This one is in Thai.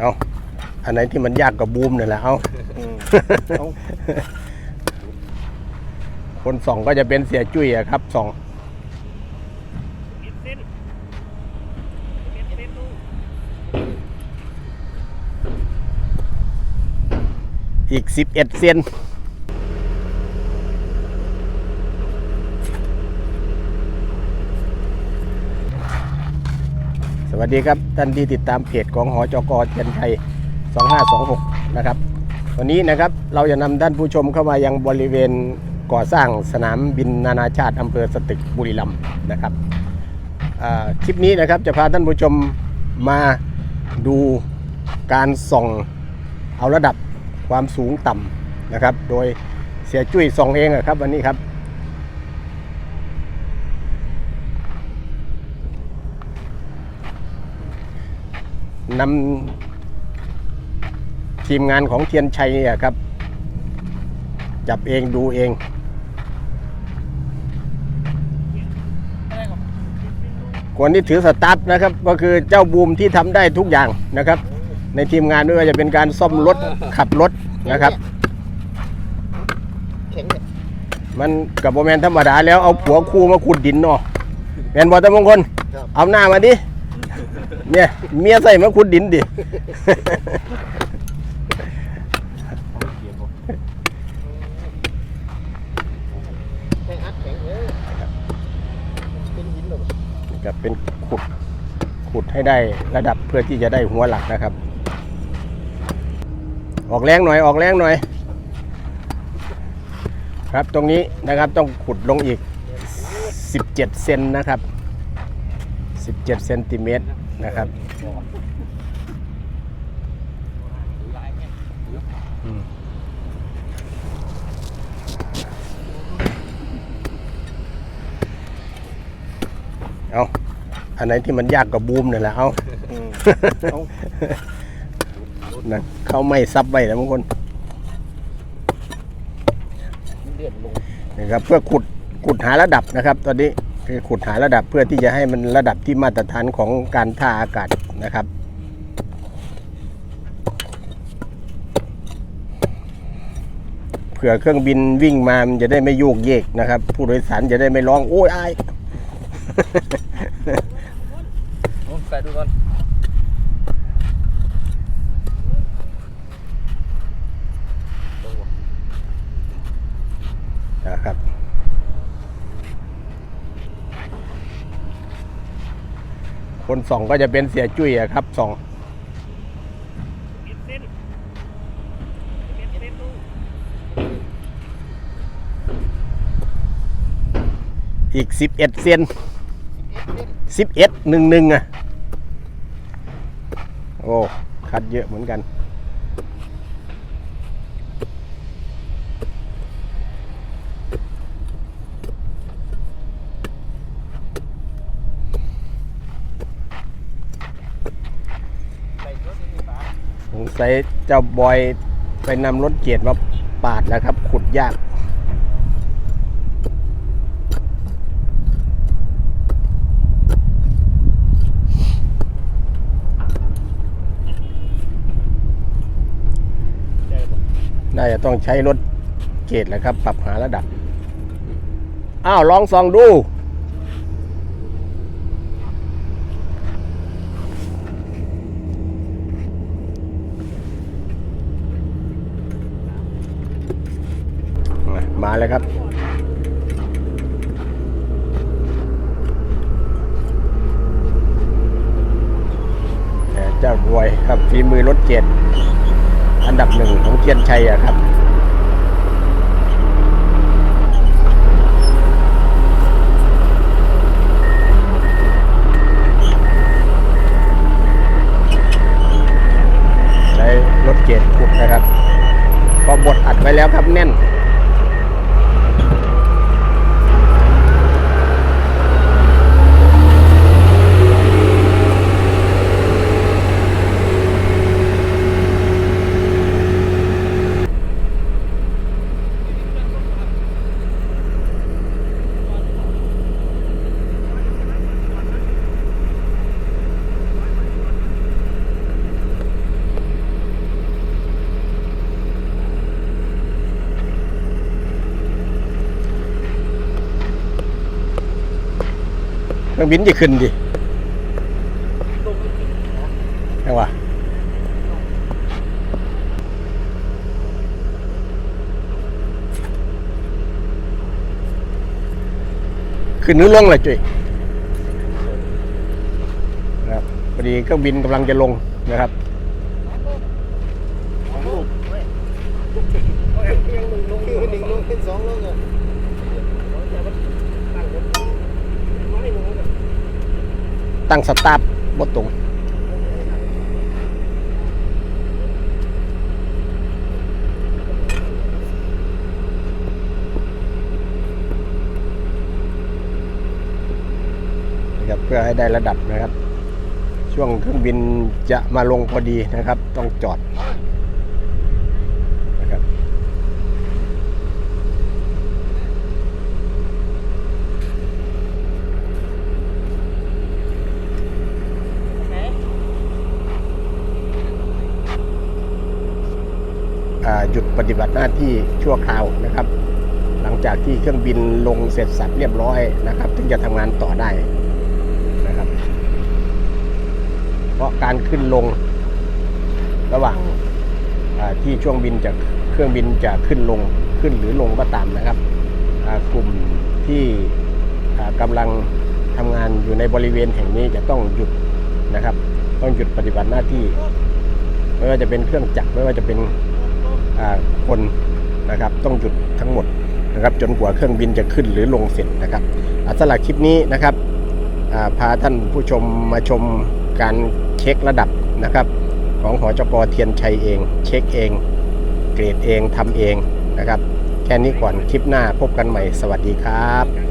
เอาอันไหนที่มันยากกับบูมนี่แหละเอาอืมเอาคนส่องก็จะเป็นเสียจุ้ยอะครับส่องอีกสิบเอ็ดเซน วัสดีครับท่านที่ติดตามเพจของหอจกเทียนไทย 2526 นะครับ วันนี้นะครับเราจะนำท่านผู้ชมเข้ามายังบริเวณก่อสร้างสนามบินนานาชาติอำเภอสตึกบุรีรัมย์นะครับคลิปนี้นะครับจะพาท่านผู้ชมมาดูการส่องเอาระดับความสูงต่ำนะครับ โดยเสียจุ้ยส่องเองครับวันนี้ครับ นำทีมงานของเทียนชัยอะครับ จับเองดูเอง คนที่ถือสตาร์ทนะครับ ก็คือเจ้าบูมที่ทำได้ทุกอย่างนะครับ ในทีมงานไม่ว่าจะเป็นการซ่อมรถขับรถนะครับแข็งเนี่ยมันกับโบแมนธรรมดาแล้วเอาผัวคู่มาขุดดินเนาะแมนบอตะมงคลครับเอาหน้ามาดิ เนี่ยเมียใส่มาขุดดินดิ แข็งอัดแข็งเลยเป็นหินหรอกับเป็นขุดขุดให้ได้ระดับเพื่อที่จะได้หัวหลักนะครับ ออกแรงหน่อยออกแรงหน่อย ครับตรงนี้นะครับต้องขุดลงอีก 17 เซนนะครับ 17เซนติเมตร นะครับอืมเอาอันไหนที่มันยากกับบูมนี่แหละเอาอืมเอานั่นเขาไม่ซับไว้แล้วบางคนเลื่อนลงนะครับเพื่อขุดขุดหาระดับนะครับ ตอนนี้คือ ขุดหาระดับเพื่อที่จะให้มันระดับที่มาตรฐานของการท่าอากาศนะครับ เผื่อเครื่องบินวิ่งมามันจะได้ไม่โยกเยกนะครับ ผู้โดยสารจะได้ไม่ร้องโอ้ยอายใส่ดูก่อน นะครับ คนส่องก็จะเป็นเสียจุ้ยอะครับส่องอีกสิบเอ็ดเซนสิบเอ็ดหนึ่งหนึ่งอะ โอ้ คัดเยอะเหมือนกัน ใส่รถนี่ปะ สงสัยเจ้าบอยไปนำรถเกียร์มาปาดแล้วครับ ขุดยากได้ปะน่าจะต้องใช้รถเกตแหละครับ ปรับหาระดับ อ้าว ลองส่องดู มามาเลยครับ เจ้าบวยครับฝีมือรถเกตอันดับหนึ่งของเทียนชัยอะครับใช้รถเกตขุดนะครับ ก็บดอัดไว้แล้วครับแน่น บินจะขึ้นดิไงนะใช่ปะขึ้นหรือลงล่ะจุ้ยนะครับพอดีเครื่องบินกำลังจะลงนะครับสองลูกเว้ยเอาเพียงหนึ่งลงคือหนึ่งลงเป็นสองลงอะแต่มันตั้งบนไม่ลงกัน ตั้งสตาร์ทบนตรงนะครับเพื่อให้ได้ระดับนะครับ ช่วงเครื่องบินจะมาลงพอดีนะครับ ต้องจอดนะครับอ่าหยุด ปฏิบัติหน้าที่ชั่วคราวนะครับ หลังจากที่เครื่องบินลงเสร็จสับเรียบร้อยนะครับ ถึงจะทำงานต่อได้นะครับ เพราะการขึ้นลงระหว่างที่ช่วงบินจากเครื่องบินจะขึ้นลงขึ้นหรือลงก็ตามนะครับกลุ่มที่กำลังทำงานอยู่ในบริเวณแห่งนี้จะต้องหยุดนะครับ ต้องหยุดปฏิบัติหน้าที่ ไม่ว่าจะเป็นเครื่องจักรไม่ว่าจะเป็น คนนะครับต้องหยุดทั้งหมดนะครับจนกว่าเครื่องบินจะขึ้นหรือลงเสร็จนะครับอ่าสำหรับคลิปนี้นะครับาพาท่านผู้ชมมาชมการเช็คระดับนะครับ ของหอจกเทียนชัยเอง เช็คเอง เกรดเองทำเองนะครับ แค่นี้ก่อนคลิปหน้าพบกันใหม่สวัสดีครับ